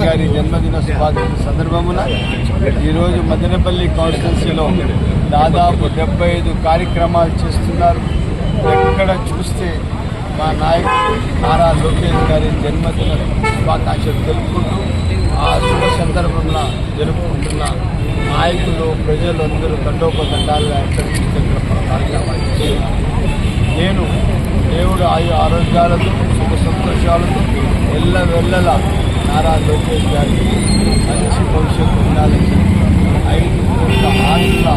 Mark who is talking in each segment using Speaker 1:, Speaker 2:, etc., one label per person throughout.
Speaker 1: గారి జన్మదిన శుభాకాంక్షల సందర్భమున ఈరోజు మదనపల్లి కాన్స్టిట్యున్సీలో దాదాపు డెబ్బై ఐదు కార్యక్రమాలు చేస్తున్నారు. ఎక్కడ చూస్తే మా నాయకుడు నారా లోకేష్ గారి జన్మదిన శుభాకాంక్షలు తెలుపుకుంటూ ఆ శుభ సందర్భంలో జరుపుకుంటున్న నాయకులు ప్రజలు అందరూ దండోపదండాలుగా ఎక్కడికి కార్యక్రమాలు నేను దేవుడు ఆయు ఆరోగ్యాలతో సుఖ సంతోషాలతో వెళ్ళ వెళ్ళలా నారా లోకేష్ గారికి మంచి భవిష్యత్తు ఉండాలని ఐదు కోట్ల ఆశల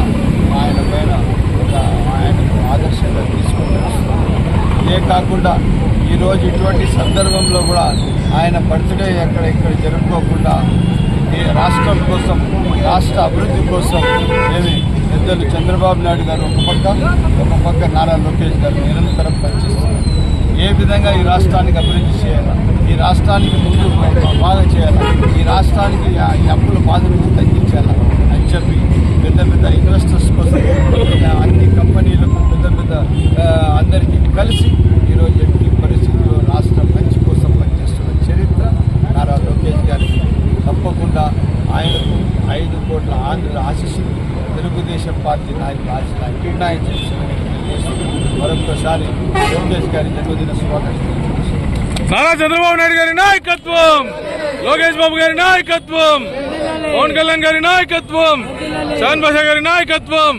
Speaker 1: ఆయన పైన ఒక ఆయనకు ఆదర్శంగా తీసుకుంటూ ఇదే కాకుండా ఈరోజు ఇటువంటి సందర్భంలో కూడా ఆయన బర్త్డే ఎక్కడ ఇక్కడ జరుపుకోకుండా ఈ రాష్ట్రం కోసం రాష్ట్ర అభివృద్ధి కోసం ఏమి పెద్దలు చంద్రబాబు నాయుడు గారు ఒక పక్క ఒక పక్క నారా లోకేష్ గారు నిరంతరం పనిచేస్తున్నారు. ఏ విధంగా ఈ రాష్ట్రానికి అభివృద్ధి చేయాలా? ఈ రాష్ట్రానికి ముందు బాగా చేయాలా? ఈ రాష్ట్రానికి ఆ ఈ అప్పుల బాధ నుంచి తగ్గించాలా? అని చెప్పి పెద్ద పెద్ద ఇన్వెస్టర్స్ కోసం అన్ని కంపెనీలకు పెద్ద పెద్ద అందరికీ కలిసి ఈరోజు ఎట్టి పరిస్థితుల్లో రాష్ట్రం మంచి కోసం పనిచేస్తున్న చరిత్ర నారా లోకేష్ గారికి తప్పకుండా ఆయనకు ఐదు కోట్ల ఆంధ్రుల ఆశిస్సులు తెలుగుదేశం పార్టీ నాయకులు ఆశీస్సులు కిడ్నాయించారు మరొకసారి లోకేష్ గారి జన్మదిన శుభాకాంక్షలు
Speaker 2: నారా చంద్రబాబు నాయుడు గారి నాయకత్వం! లోకేష్ బాబు గారి నాయకత్వం! పవన్ కళ్యాణ్ గారి నాయకత్వం! శాన్ భాషా గారి నాయకత్వం!